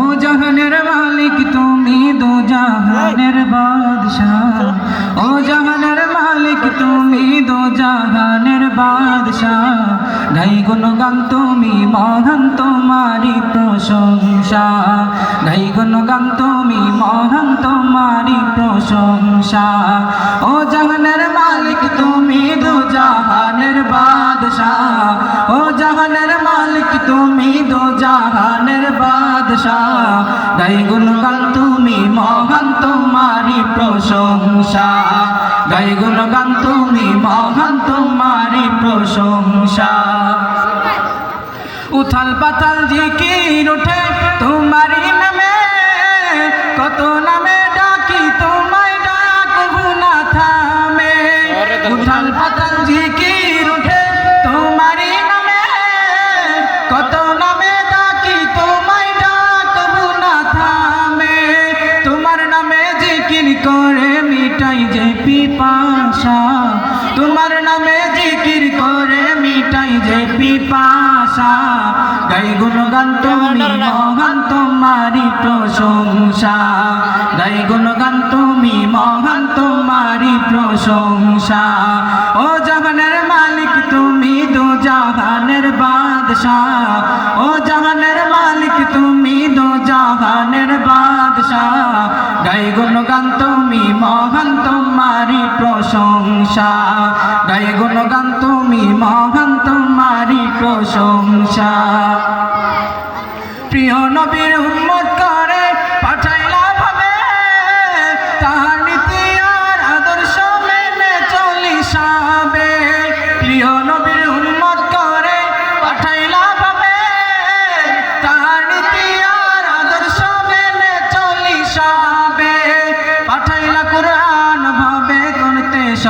ও জাহানের মালিক, তুমি দো জাহানের বাদশাহ। ও জাহানের মালিক, তুমি দো জাহানের বাদশাহ। গাই গুণগান তুমি মহান তোমারি প্রশংসা। গাই গুণগান তুমি মহান তোমারি প্রশংসা। ও জাহানের মালিক, তুমি দো জাহানের বাদশাহ। ও জাহানের তুমি দো জাহানের বাদশাহ। গাই গুণগান তুমি মহান তোমারি প্রশংসা। গাই গুণগান তুমি মহান তোমারি প্রশংসা। উথাল পাতাল জিকির উঠে তোমারি নামে। কত নামে ডাকি তোমায় ডাকবো না থামে। উথাল পাতাল জিকির করে মিটাই যে পিপাসা। তোমার নামে জিকির করে মিটাই যে পিপাসা। গাই গুণগান তুমি, মহান তোমারি প্রশংসা। গাই গুণগান তুমি, মহান তোমারি প্রশংসা। ও জাহানের মালিক, তুমি দো জাহানের বাদশাহ। ও জাহানের মালিক, তুমি দো জাহানের বাদশাহ। গাই গুণগান তুমি মহান তোমারি প্রশংসা। গাই গুণগান তুমি মহান তোমারি প্রশংসা। প্রিয় নবীর উম্মত করে পাঠাইলা ভাবে তাহার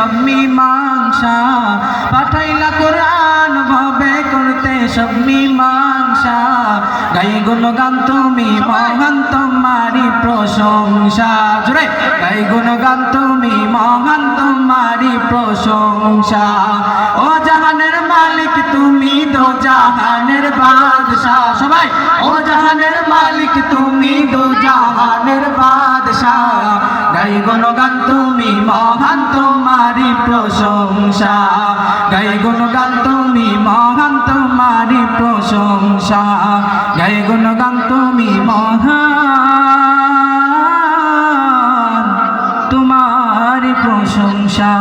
সব মীমাংসা পাঠাইলা কোরআন, ভাবে করতে সব মীমাংসা গাই গুণগান তুমি, মহান তোমারি প্রশংসা। জুড়ে গাই গুণগান তুমি, মহান তোমারি প্রশংসা। ও জাহানের মালিক, তুমি দো জাহানের বাদশাহ। সবাই, ও জাহানের মালিক, তুমি দো জাহানের বাদশাহ। গাই গুণগান তুমি, মহান তোমারি প্রশংসা। গাই গুণগান তুমি, মহান তোমারি প্রশংসা। গাই গুণগান তুমি, মহান তোমারি প্রশংসা।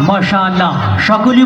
মাশাআল্লাহ, সকলে